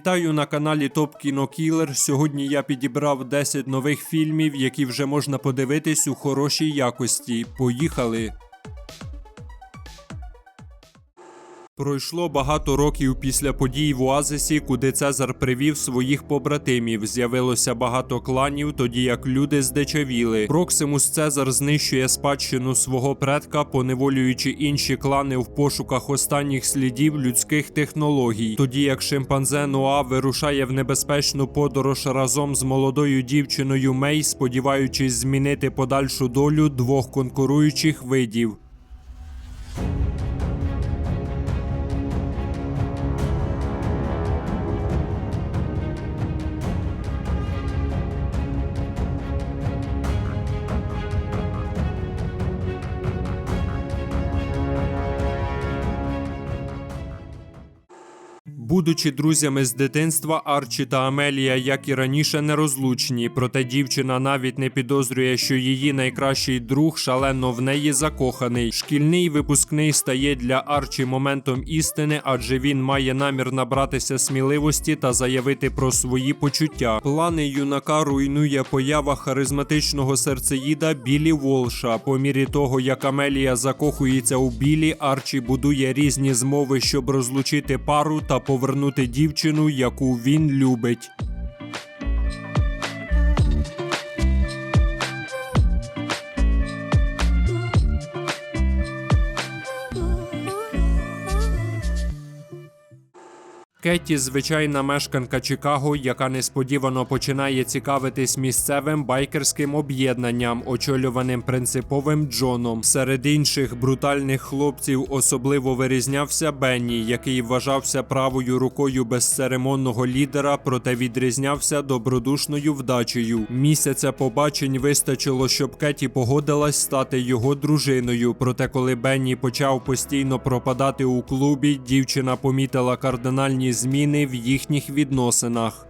Вітаю на каналі Топ Кіно Кілер. Сьогодні я підібрав 10 нових фільмів, які вже можна подивитись у хорошій якості. Поїхали! Пройшло багато років після подій в Оазисі, куди Цезар привів своїх побратимів. З'явилося багато кланів, тоді як люди здичавіли. Проксимус Цезар знищує спадщину свого предка, поневолюючи інші клани в пошуках останніх слідів людських технологій. Тоді як шимпанзе Ноа вирушає в небезпечну подорож разом з молодою дівчиною Мей, сподіваючись змінити подальшу долю двох конкуруючих видів. Будучи друзями з дитинства, Арчі та Амелія, як і раніше, нерозлучні. Проте дівчина навіть не підозрює, що її найкращий друг шалено в неї закоханий. Шкільний випускний стає для Арчі моментом істини, адже він має намір набратися сміливості та заявити про свої почуття. Плани юнака руйнує поява харизматичного серцеїда Білі Волша. По мірі того, як Амелія закохується у Білі, Арчі будує різні змови, щоб розлучити пару та повернути дівчину, яку він любить. Кетті звичайна мешканка Чикаго, яка несподівано починає цікавитись місцевим байкерським об'єднанням, очолюваним принциповим Джоном. Серед інших брутальних хлопців особливо вирізнявся Бенні, який вважався правою рукою безцеремонного лідера, проте відрізнявся добродушною вдачею. Місяця побачень вистачило, щоб Кетті погодилась стати його дружиною. Проте, коли Бенні почав постійно пропадати у клубі, дівчина помітила кардинальні зміни в їхніх відносинах.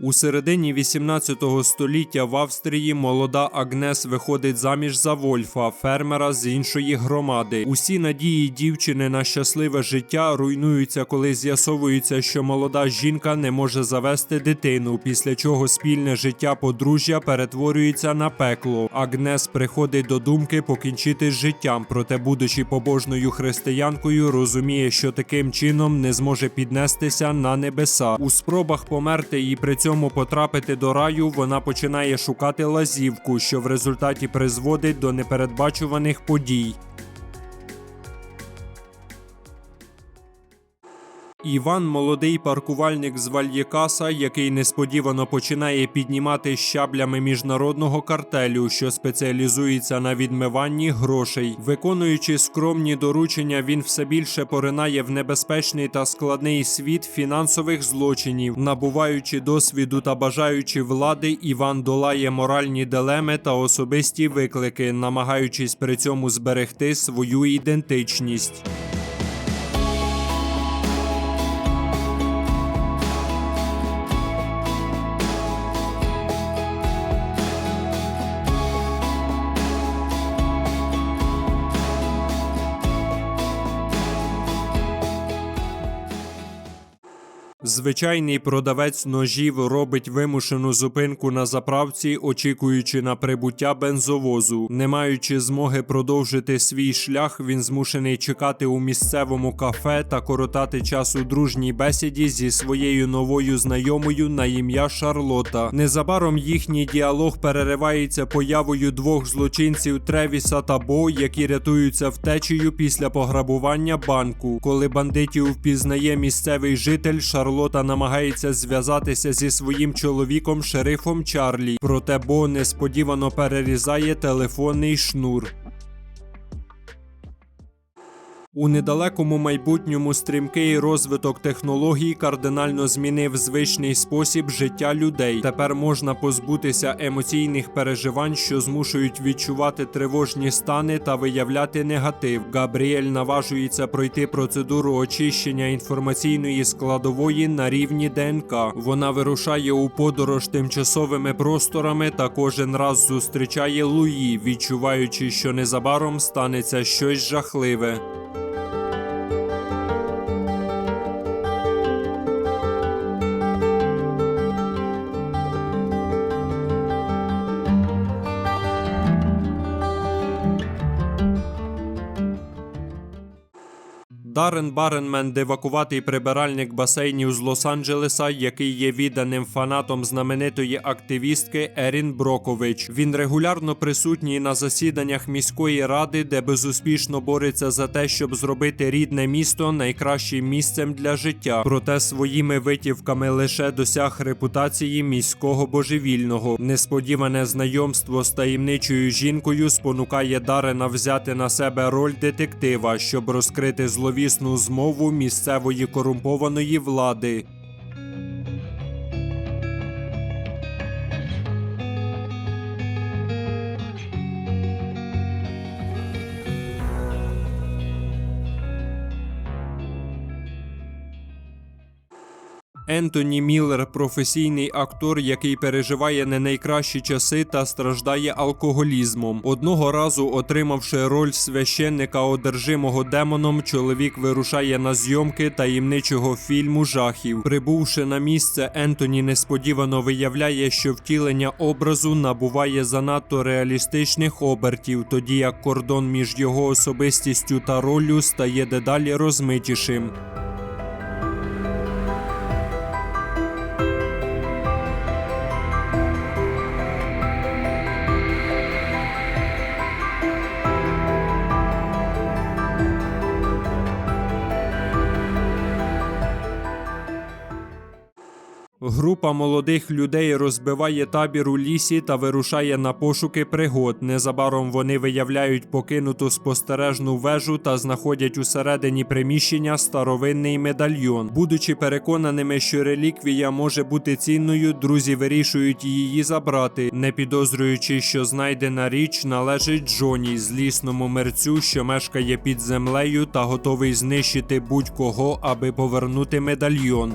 У середині 18 століття в Австрії молода Агнес виходить заміж за Вольфа, фермера з іншої громади. Усі надії дівчини на щасливе життя руйнуються, коли з'ясовується, що молода жінка не може завести дитину, після чого спільне життя подружжя перетворюється на пекло. Агнес приходить до думки покінчити з життям, проте, будучи побожною християнкою, розуміє, що таким чином не зможе піднестися на небеса. У спробах померти і при цьому потрапити до раю, вона починає шукати лазівку, що в результаті призводить до непередбачуваних подій. Іван молодий паркувальник з Вальєкаса, який несподівано починає піднімати щаблями міжнародного картелю, що спеціалізується на відмиванні грошей. Виконуючи скромні доручення, він все більше поринає в небезпечний та складний світ фінансових злочинів. Набуваючи досвіду та бажаючи влади, Іван долає моральні дилеми та особисті виклики, намагаючись при цьому зберегти свою ідентичність. Звичайний продавець ножів робить вимушену зупинку на заправці, очікуючи на прибуття бензовозу. Не маючи змоги продовжити свій шлях, він змушений чекати у місцевому кафе та коротати час у дружній бесіді зі своєю новою знайомою на ім'я Шарлота. Незабаром їхній діалог переривається появою двох злочинців Тревіса та Бо, які рятуються втечею після пограбування банку. Коли бандитів впізнає місцевий житель, Шарлота намагається зв'язатися зі своїм чоловіком шерифом Чарлі, проте Бо несподівано перерізає телефонний шнур. У недалекому майбутньому стрімкий розвиток технологій кардинально змінив звичний спосіб життя людей. Тепер можна позбутися емоційних переживань, що змушують відчувати тривожні стани та виявляти негатив. Габріель наважується пройти процедуру очищення інформаційної складової на рівні ДНК. Вона вирушає у подорож тимчасовими просторами та кожен раз зустрічає Луї, відчуваючи, що незабаром станеться щось жахливе. Дарен Баренмен, девакуватий прибиральник басейнів з Лос-Анджелеса, який є відданим фанатом знаменитої активістки Ерін Брокович. Він регулярно присутній на засіданнях міської ради, де безуспішно бореться за те, щоб зробити рідне місто найкращим місцем для життя. Проте своїми витівками лише досяг репутації міського божевільного. Несподіване знайомство з таємничою жінкою спонукає Дарена взяти на себе роль детектива, щоб розкрити зловісну змову місцевої корумпованої влади. Ентоні Міллер професійний актор, який переживає не найкращі часи та страждає алкоголізмом. Одного разу, отримавши роль священника, одержимого демоном, чоловік вирушає на зйомки таємничого фільму жахів. Прибувши на місце, Ентоні несподівано виявляє, що втілення образу набуває занадто реалістичних обертів, тоді як кордон між його особистістю та роллю стає дедалі розмитішим. Група молодих людей розбиває табір у лісі та вирушає на пошуки пригод. Незабаром вони виявляють покинуту спостережну вежу та знаходять усередині приміщення старовинний медальйон. Будучи переконаними, що реліквія може бути цінною, друзі вирішують її забрати, не підозрюючи, що знайдена річ належить Джоні, злісному мерцю, що мешкає під землею та готовий знищити будь-кого, аби повернути медальйон.